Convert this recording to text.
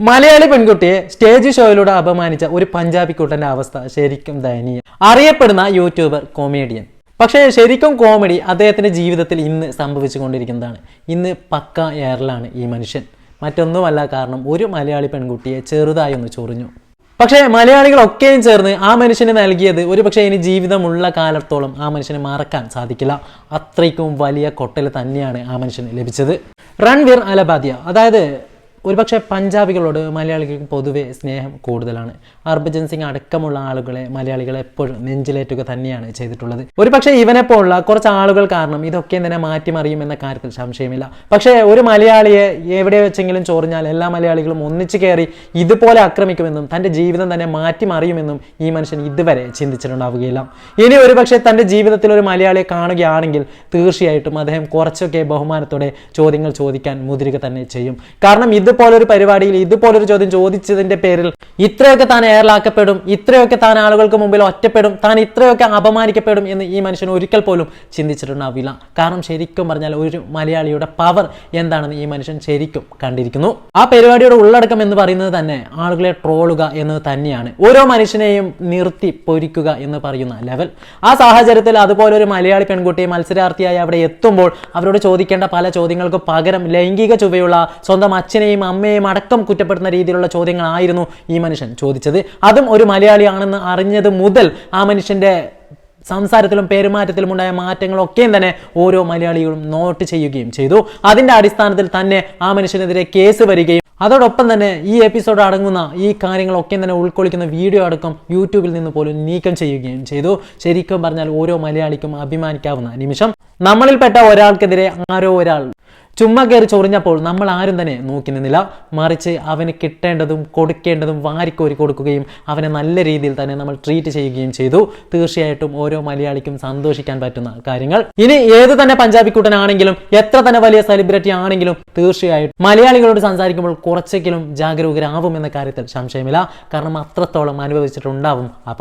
മലയാളി പെൺകുട്ടിയെ സ്റ്റേജ് ഷോയിലൂടെ അപമാനിച്ച ഒരു പഞ്ചാബി കുട്ടന്റെ അവസ്ഥ ശരിക്കും ദയനീയം. അറിയപ്പെടുന്ന യൂട്യൂബർ കൊമേഡിയൻ പക്ഷേ ശരിക്കും കോമഡി അദ്ദേഹത്തിന്റെ ജീവിതത്തിൽ ഇന്ന് സംഭവിച്ചു കൊണ്ടിരിക്കുന്നതാണ് ഇന്ന് പക്ക എയറിലാണ് ഈ മനുഷ്യൻ. മറ്റൊന്നുമല്ല കാരണം ഒരു മലയാളി പെൺകുട്ടിയെ ചെറുതായി ഒന്ന് ചൊറിഞ്ഞു. പക്ഷേ മലയാളികളൊക്കെയും ചേർന്ന് ആ മനുഷ്യന് നൽകിയത് ഒരു പക്ഷേ ഇനി ജീവിതമുള്ള കാലത്തോളം ആ മനുഷ്യനെ മറക്കാൻ സാധിക്കില്ല. അത്രയ്ക്കും വലിയ കൊട്ടൽ തന്നെയാണ് ആ മനുഷ്യന് ലഭിച്ചത്. റൺവീർ അലബാദിയ അതായത് ഒരുപക്ഷെ പഞ്ചാബികളോട് മലയാളികൾക്ക് പൊതുവെ സ്നേഹം കൂടുതലാണ്. ഹർഭജൻ സിംഗ് അടക്കമുള്ള ആളുകളെ മലയാളികൾ എപ്പോഴും നെഞ്ചിലേറ്റുക തന്നെയാണ് ചെയ്തിട്ടുള്ളത്. ഒരുപക്ഷെ ഇവനെ പോലുള്ള കുറച്ച് ആളുകൾ കാരണം ഇതൊക്കെ തന്നെ മാറ്റിമറിയും എന്ന കാര്യത്തിൽ സംശയമില്ല. പക്ഷേ ഒരു മലയാളിയെ എവിടെ വെച്ചെങ്കിലും ചോറിഞ്ഞാൽ എല്ലാ മലയാളികളും ഒന്നിച്ചു കയറി ഇതുപോലെ ആക്രമിക്കുമെന്നും തന്റെ ജീവിതം തന്നെ മാറ്റിമറിയുമെന്നും ഈ മനുഷ്യൻ ഇതുവരെ ചിന്തിച്ചിട്ടുണ്ടാവുകയില്ല. ഇനി ഒരുപക്ഷെ തന്റെ ജീവിതത്തിൽ ഒരു മലയാളിയെ കാണുകയാണെങ്കിൽ തീർച്ചയായിട്ടും അദ്ദേഹം കുറച്ചൊക്കെ ബഹുമാനത്തോടെ ചോദ്യങ്ങൾ ചോദിക്കാൻ മുതിരുക തന്നെ ചെയ്യും. കാരണം ഇതുപോലൊരു പരിപാടിയിൽ ഇതുപോലൊരു ചോദ്യം ചോദിച്ചതിന്റെ പേരിൽ ഇത്രയൊക്കെ താൻ എയറിലാക്കപ്പെടും ഇത്രയൊക്കെ താൻ ആളുകൾക്ക് മുമ്പിൽ ഒറ്റപ്പെടും താൻ ഇത്രയൊക്കെ അപമാനിക്കപ്പെടും എന്ന് ഈ മനുഷ്യൻ ഒരിക്കൽ പോലും ചിന്തിച്ചിട്ടുണ്ടാവില്ല. കാരണം ശരിക്കും പറഞ്ഞാൽ ഒരു മലയാളിയുടെ പവർ എന്താണെന്ന് ഈ മനുഷ്യൻ ശരിക്കും കണ്ടിരിക്കുന്നു. ആ പരിപാടിയുടെ ഉള്ളടക്കം എന്ന് പറയുന്നത് തന്നെ ആളുകളെ ട്രോളുക എന്നത് തന്നെയാണ്. ഓരോ മനുഷ്യനെയും നിർത്തി പൊരിക്കുക എന്ന് പറയുന്ന ലെവൽ ആ സാഹചര്യത്തിൽ അതുപോലെ ഒരു മലയാളി പെൺകുട്ടി മത്സരാർത്ഥിയായി അവിടെ എത്തുമ്പോൾ അവരോട് ചോദിക്കേണ്ട പല ചോദ്യങ്ങൾക്ക് പകരം ലൈംഗിക ചുവയുള്ള സ്വന്തം അച്ഛനെയും അമ്മയെയും അടക്കം കുറ്റപ്പെടുന്ന രീതിയിലുള്ള ചോദ്യങ്ങളായിരുന്നു ഈ മനുഷ്യൻ ചോദിച്ചത്. അതും ഒരു മലയാളിയാണെന്ന് അറിഞ്ഞത് മുതൽ ആ മനുഷ്യന്റെ സംസാരത്തിലും പെരുമാറ്റത്തിലും ഉണ്ടായ മാറ്റങ്ങളൊക്കെയും തന്നെ ഓരോ മലയാളികളും നോട്ട് ചെയ്യുകയും ചെയ്തു. അതിന്റെ അടിസ്ഥാനത്തിൽ തന്നെ ആ മനുഷ്യനെതിരെ കേസ് വരികയും അതോടൊപ്പം തന്നെ ഈ എപ്പിസോഡ് അടങ്ങുന്ന ഈ കാര്യങ്ങളൊക്കെ തന്നെ ഉൾക്കൊള്ളിക്കുന്ന വീഡിയോ അടക്കം യൂട്യൂബിൽ നിന്ന് പോലും നീക്കം ചെയ്യുകയും ചെയ്തു. ശരിക്കും പറഞ്ഞാൽ ഓരോ മലയാളിക്കും അഭിമാനിക്കാവുന്ന നിമിഷം. നമ്മളിൽപ്പെട്ട ഒരാൾക്കെതിരെ ആരോ ഒരാൾ ചുമ്മാ കയറി ചൊറിഞ്ഞപ്പോൾ നമ്മൾ ആരും തന്നെ നോക്കി നിന്നില്ല. മറിച്ച് അവന് കിട്ടേണ്ടതും കൊടുക്കേണ്ടതും വാരിക്കോരി കൊടുക്കുകയും അവനെ നല്ല രീതിയിൽ തന്നെ നമ്മൾ ട്രീറ്റ് ചെയ്യുകയും ചെയ്തു. തീർച്ചയായിട്ടും ഓരോ മലയാളിക്കും സന്തോഷിക്കാൻ പറ്റുന്ന കാര്യങ്ങൾ. ഇനി ഏത് തന്നെ പഞ്ചാബി കൂട്ടനാണെങ്കിലും എത്ര തന്നെ വലിയ സെലിബ്രിറ്റി ആണെങ്കിലും തീർച്ചയായിട്ടും മലയാളികളോട് സംസാരിക്കുമ്പോൾ കുറച്ചെങ്കിലും ജാഗരൂകരാവും എന്ന കാര്യത്തിൽ സംശയമില്ല. കാരണം അത്രത്തോളം അനുഭവിച്ചിട്ടുണ്ടാവും ആ